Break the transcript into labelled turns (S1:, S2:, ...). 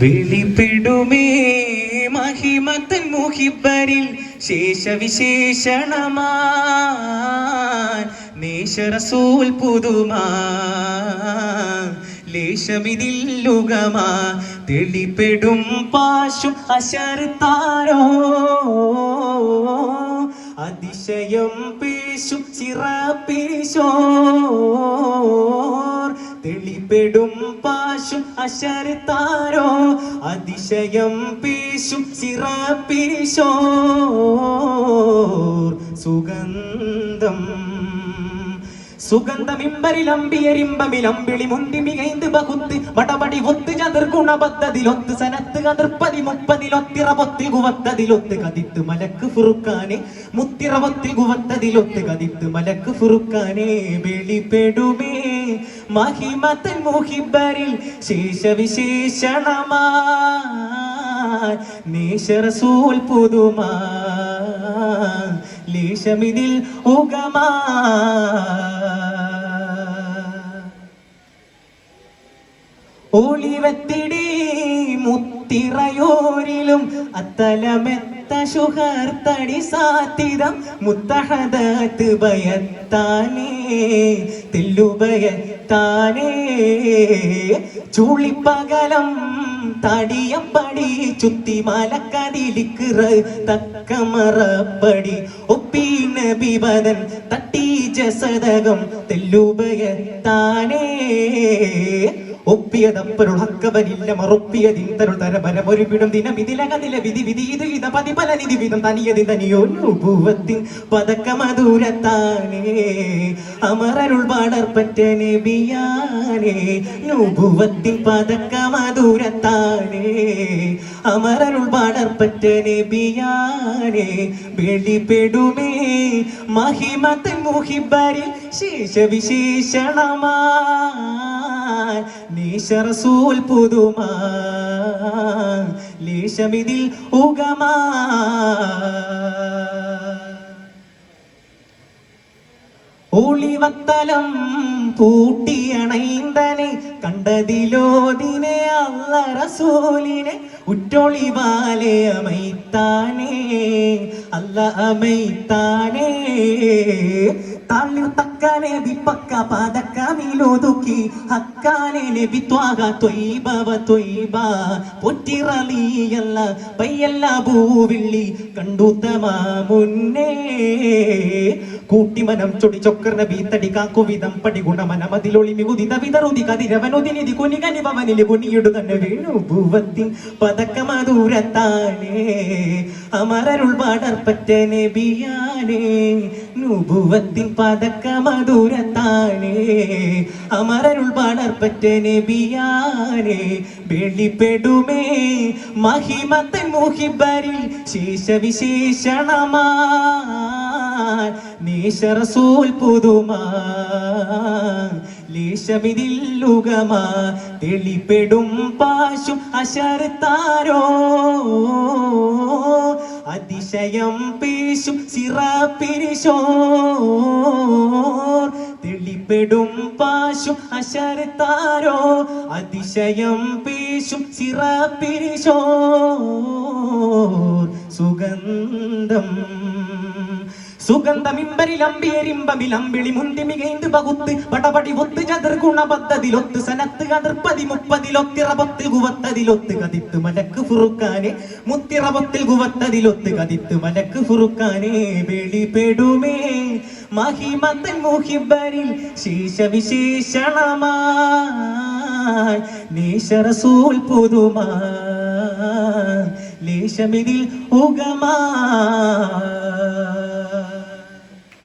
S1: വെളിപ്പെടുമേ മഹിമത്തൻ മുഹിബരിൽ ശേഷവിശേഷണമാ നേശറസൂൽ തെളിപ്പെടും പാശും അശർത്താരോ അതിശയം പേശും ചിറപ്പിരിശോർ തെളിപ്പെടും പാശും അശരത്താരോ അതിശയം പേശും സിറാപ്പീശോ സുഗന്ധം. സുഗന്ധമിമ്പരിലമ്പിയരിമ്പമിലമ്പിളി മുന്തി മികൈந்து ബഹുത്ത് വടപടി ഒത്ത് ചതിർ ഗുണബദ്ധതിലൊത്ത് സനത്ത് കതിർപ്പതി മുപ്പതിലൊത്തിറപൊത്തിൽ കുവത്തതിലൊത്ത് കതിത്ത് മലക്ക് ഫുറുക്കാനെ മുത്തിറപൊത്തിൽ കുവത്തതിലൊത്ത് കതിത്ത് മലക്ക് ഫുറുക്കാനെ വെളിപ്പെടുമേ മഹിമത്തൻ മുഹിബരിൽ ശേഷവിശേഷണമാ നേശറസൂൽ പുതുമാ ലീശമിതിൽ ഉഗമാ ഒളിവത്തിടി മുത്തിറയോരിലും അത്തലമെത്ത ശുഹർത്തടി സാത്തിതം മുത്തഹദത്ത് ഭയത്താനേ തില്ലുഭയത്താനേ. ചൂളിപ്പകലം തടിയപ്പടി ചുത്തി മലക്കതിലിക്കിറ തക്കമറപ്പടി. ഒപ്പീന ബിബദൻ തട്ടി ജസതകം തെല്ലുഭയത്താനേ. ഒപ്പിയതപ്പരുൾ ഹക്കവനില്ല മറുപ്പിയതിൻ തരപരമൊരുപിടും ദിനം ഇതിലകതില വിധി വിധി ഇത് പതിപല നിധി വിധം തനിയതി തനിയോ നുഭൂവത്തിൻ പതക്കമധൂരത്താനേ അമരരുൾ പാടർപ്പറ്റ ബിയാനേ നുഭൂവത്തിൻ പതക്കമധൂരത്താനേ അമരരുൾ പാടർപ്പറ്റ ബിയാനേ വെളിപ്പെടുമേ മഹിമത്തൻ മുഹിബരിൽ ശേഷവിശേഷണമാ. നീശറസൂൽ പുതുമാ ലീശമിതിൽ ഉഗമാ ഒളിവത്തലം പൂട്ടിയണൈന്തനെ കണ്ടതിലോതിനെ അല്ല റസൂലിനെ ഉറ്റൊളിവാലെ അമൈത്താനേ അല്ല അമൈത്താനേ. തള്ളി തക്കാനെ വിപ്പക്ക പതക്കമിലൊതുക്കി ഹക്കാനെ നബി ത്വാഗ ത്വയ്ബവ ത്വയ്ബ പൊറ്റിറളിയല്ല പയ്യല്ല പൂവിള്ളി കണ്ടുത്തമാ മുന്നേ. കൂട്ടിമനം ചൊടി ചൊക്കർ നബി തടി കാക്കുവിധം പടി ഗുണമനം. അതിലൊളി മികുതിത വിതറുതി കതിരവനുതിനിധി കുനികനി ഭവനിൽ കുനിയിടു തന്നെ വീണു ഭൂവത്തിൻ പതക്കമധൂരത്താനേ അമരരുൾ പാടർപ്പറ്റനെ ബിയാനേ നുഭുവത്തിൻ പതക്കമധൂരത്താനേ അമരരുൾ പാടർപ്പറ്റനെ ബിയാനേ വെളിപ്പെടുമേ മഹിമത്തൻ മുഹിബരിൽ ശേഷവിശേഷണമാ. നീശറസൂൽ പുതുമാ. ലേശമിതില്ലുകമാ തെളിപ്പെടും പാശും അശർത്താരോ അതിശയം പേശും സിറാപ്പിരിശോ തെളിപ്പെടും പാശും അശർത്താരോ അതിശയം പേശും സിറാപ്പിരിശോ സുഗന്ധം സുഗന്ധമിമ്പരിലമ്പിയരിമ്പമിലമ്പിളി മുന്തി മികൈந்து പകുത്ത് പടപടി ഒത്ത് ചതിർ ഗുണപദ്ധതിലൊത്ത് സനത്ത് കതിർപ്പതി മുപ്പതിലൊത്തിറപത്തിൽ കുവത്തതിലൊത്ത് കതിത്ത് മലക്ക് ഫുറുക്കാനെ മുത്തിറപത്തിൽ കുവത്തതിലൊത്ത് കതിത്ത് മലക്ക് ഫുറുക്കാനെ വെളിപ്പെടുമേ. മഹിമത്തൻ മുഹിബരിൽ ശേഷവിശേഷണമാ നീശറസൂൽ പുതുമാ. ലേശമിതിൽ ഉഗമാ.